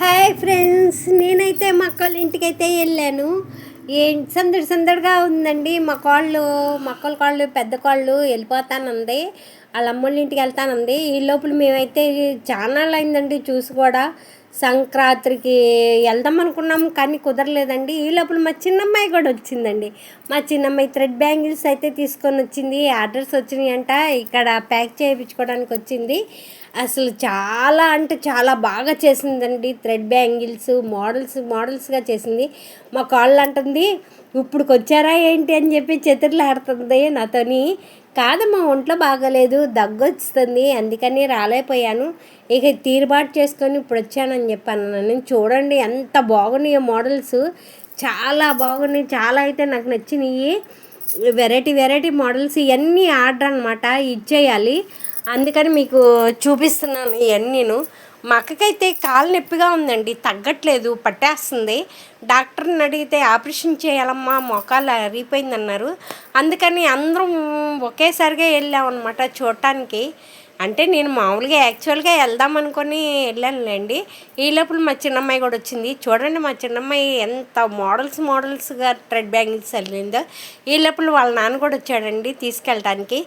Hi friends నేనైతే మా అక్కళ్ళ ఇంటికైతే వెళ్ళాను. ఏం సందడి సందడిగా ఉందండి. మా కాళ్ళు మా అక్కల కాళ్ళు పెద్ద కాళ్ళు వెళ్ళిపోతానంది. వాళ్ళ అమ్మోళ్ళ ఇంటికి వెళ్తానంది. ఈ లోపల మేమైతే చాలా అయిందండి చూసి కూడా. సంక్రాంతికి వెళ్దాం అనుకున్నాం కానీ కుదరలేదండి. ఈ లోపల మా చిన్నమ్మాయి కూడా వచ్చిందండి. మా చిన్నమ్మాయి థ్రెడ్ బ్యాంగిల్స్ అయితే తీసుకొని వచ్చింది. ఆర్డర్స్ వచ్చినాయి అంట ఇక్కడ ప్యాక్ చేయించుకోవడానికి వచ్చింది. అసలు చాలా అంటే చాలా బాగా చేసిందండి. థ్రెడ్ బ్యాంగిల్స్ మోడల్స్ మోడల్స్గా చేసింది. మా కాళ్ళు అంటుంది ఇప్పుడుకొచ్చారా ఏంటి అని చెప్పి చెతుర్లాడుతుంది నాతోని. కాదు మా ఒంట్లో బాగాలేదు దగ్గు అందుకని రాలేకపోయాను. ఇక తీరుబాటు చేసుకొని ఇప్పుడు వచ్చానని చెప్పాను. నేను చూడండి ఎంత బాగున్నాయో మోడల్స్. చాలా బాగున్నాయి చాలా అయితే నాకు నచ్చినాయి. వెరైటీ వెరైటీ మోడల్స్ ఇవన్నీ ఆర్డర్ అనమాట ఇచ్చేయాలి. అందుకని మీకు చూపిస్తున్నాను ఇవన్నీను మా అక్కకైతే కాలు నొప్పిగా ఉందండి తగ్గట్లేదు పట్టేస్తుంది. డాక్టర్ని అడిగితే ఆపరేషన్ చేయాలమ్మా మొఖాలు అరిగిపోయిందన్నారు. అందుకని అందరం ఒకేసారిగా వెళ్ళామన్నమాట చూడటానికి. అంటే నేను మామూలుగా యాక్చువల్గా వెళ్దాం అనుకొని వెళ్ళానులేండి. ఈ లోపల మా చిన్నమ్మాయి కూడా వచ్చింది. చూడండి మా చిన్నమ్మాయి ఎంత మోడల్స్ మోడల్స్గా థ్రెడ్ బ్యాంగిల్స్ వెళ్ళిందో ఈ లోపల వాళ్ళ నాన్న కూడా వచ్చాడండి తీసుకెళ్ళటానికి.